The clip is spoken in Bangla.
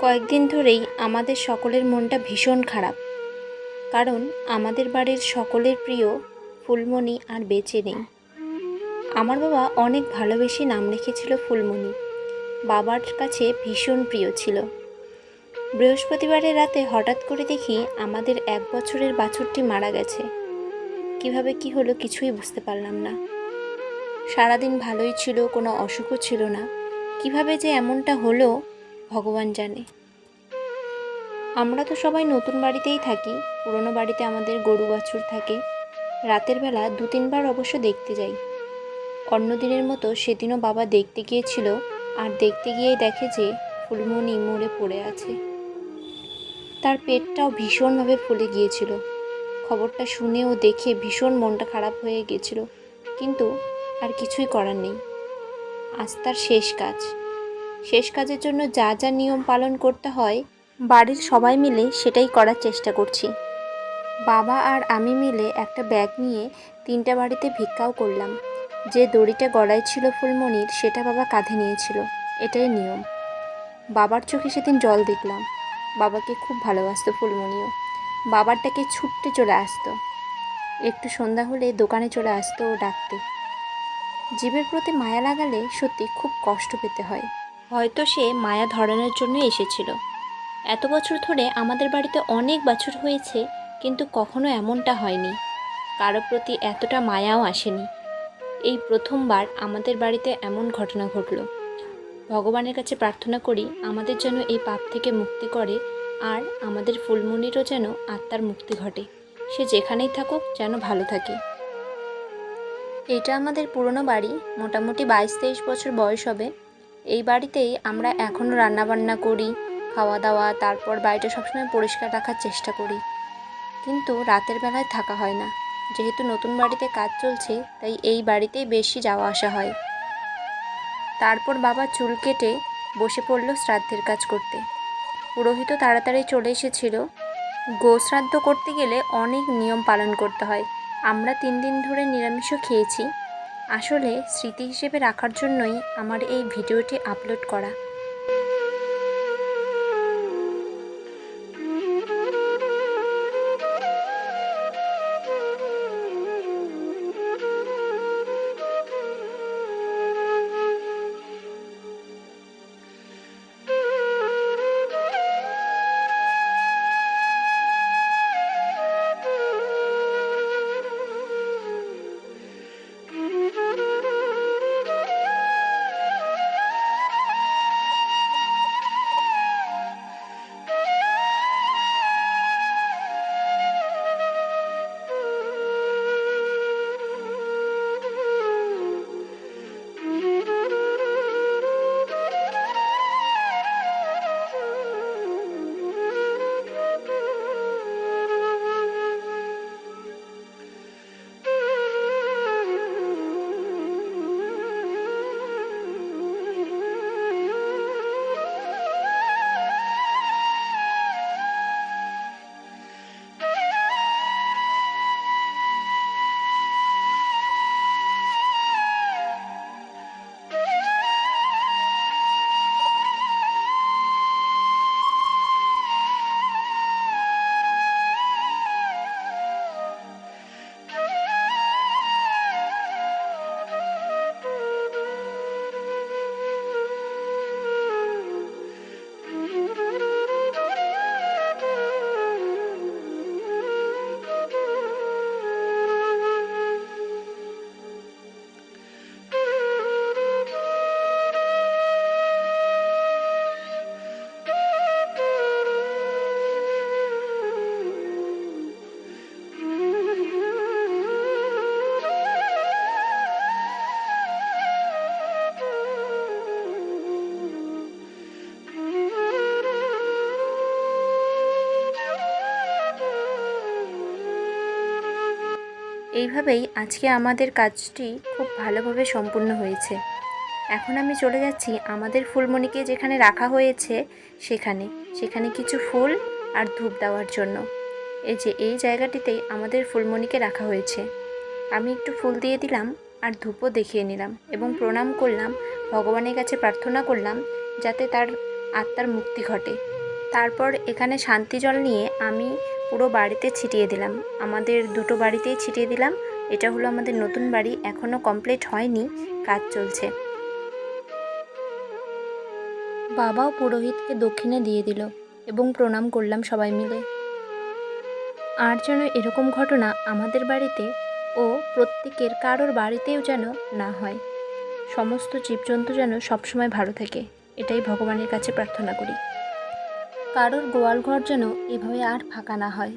কয়েকদিন ধরেই আমাদের সকলের মনটা ভীষণ খারাপ। কারণ আমাদের বাড়ির সকলের প্রিয় ফুলমণি আর বেঁচে নেই। আমার বাবা অনেক ভালোবেসে নাম রেখেছিল ফুলমণি। বাবার কাছে ভীষণ প্রিয় ছিল। বৃহস্পতিবারের রাতে হঠাৎ করে দেখি আমাদের এক বছরের বাছুরটি মারা গেছে। কীভাবে কি হলো কিছুই বুঝতে পারলাম না। সারাদিন ভালোই ছিল, কোনো অসুখও ছিল না। কীভাবে যে এমনটা হলো ভগবান জানে। আমরা তো সবাই নতুন বাড়িতেই থাকি, পুরনো বাড়িতে আমাদের গরু বাছুর থাকে। রাতের বেলা দু তিনবার অবশ্য দেখতে যাই। অন্য দিনের মতো সেদিনও বাবা দেখতে গিয়েছিল, আর দেখতে গিয়েই দেখে যে ফুলমণি মরে পড়ে আছে। তার পেটটাও ভীষণভাবে ফুলে গিয়েছিল। খবরটা শুনে ও দেখে ভীষণ মনটা খারাপ হয়ে গিয়েছিল, কিন্তু আর কিছুই করার নেই। আজ তার শেষ কাজ। শেষ কাজের জন্য যা যা নিয়ম পালন করতে হয়, বাড়ির সবাই মিলে সেটাই করার চেষ্টা করছি। বাবা আর আমি মিলে একটা ব্যাগ নিয়ে তিনটা বাড়িতে ভিক্ষাও করলাম। যে দড়িটা গলায় ছিল ফুলমণির, সেটা বাবা কাঁধে নিয়েছিল। এটাই নিয়ম। বাবার চোখে সেদিন জল দেখলাম। বাবাকে খুব ভালোবাসতো ফুলমণিও। বাবারটাকে ছুটতে চলে আসতো। একটু সন্ধ্যা হলে দোকানে চলে আসতো ও ডাকতে। জীবের প্রতি মায়া লাগালে সত্যি খুব কষ্ট পেতে হয়। হয়তো সে মায়া ধরানোর জন্য এসেছিল। এত বছর ধরে আমাদের বাড়িতে অনেক বছর হয়েছে, কিন্তু কখনো এমনটা হয়নি। কারও প্রতি এতটা মায়াও আসেনি। এই প্রথমবার আমাদের বাড়িতে এমন ঘটনা ঘটল। ভগবানের কাছে প্রার্থনা করি আমাদের যেন এই পাপ থেকে মুক্তি করে, আর আমাদের ফুলমণিরও যেন আত্মার মুক্তি ঘটে। সে যেখানেই থাকুক যেন ভালো থাকে। এটা আমাদের পুরনো বাড়ি, মোটামুটি বাইশ তেইশ বছর বয়স হবে। এই বাড়িতেই আমরা এখনও রান্নাবান্না করি খাওয়া দাওয়া তারপর বাড়িটা সবসময় পরিষ্কার রাখার চেষ্টা করি। কিন্তু রাতের বেলায় থাকা হয় না। যেহেতু নতুন বাড়িতে কাজ চলছে, তাই এই বাড়িতেই বেশি যাওয়া আসা হয়। তারপর বাবা চুল কেটে বসে পড়ল শ্রাদ্ধের কাজ করতে। পুরোহিত তাড়াতাড়ি চলে এসেছিল। গো শ্রাদ্ধ করতে গেলে অনেক নিয়ম পালন করতে হয়। আমরা তিন দিন ধরে নিরামিষও খেয়েছি। আসলে স্মৃতি হিসেবে রাখার জন্যই আমার এই ভিডিওটি আপলোড করা। এইভাবেই আজকে আমাদের কাজটি খুব ভালোভাবে সম্পূর্ণ হয়েছে। এখন আমি চলে যাচ্ছি আমাদের ফুলমণিকে যেখানে রাখা হয়েছে সেখানে। সেখানে কিছু ফুল আর ধূপ দেওয়ার জন্য। এই যে, এই জায়গাটিতেই আমাদের ফুলমণিকে রাখা হয়েছে। আমি একটু ফুল দিয়ে দিলাম আর ধূপও দেখিয়ে নিলাম এবং প্রণাম করলাম, ভগবানের কাছে প্রার্থনা করলাম যাতে তার আত্মার মুক্তি ঘটে। তারপর এখানে শান্তি জল নিয়ে আমি পুরো বাড়িতে ছিটিয়ে দিলাম। আমাদের দুটো বাড়িতেই ছিটিয়ে দিলাম। এটা হলো আমাদের নতুন বাড়ি এখনও কমপ্লিট হয়নি, কাজ চলছে। বাবাও পুরোহিতকে দক্ষিণে দিয়ে দিল এবং প্রণাম করলাম সবাই মিলে। আর যেন এরকম ঘটনা আমাদের বাড়িতে ও প্রত্যেকের কারোর বাড়িতেও যেন না হয়। সমস্ত জীবজন্তু যেন সবসময় ভালো থাকে, এটাই ভগবানের কাছে প্রার্থনা করি। কারোর গোয়াল ঘর যেন এভাবে আর ফাঁকা না হয়।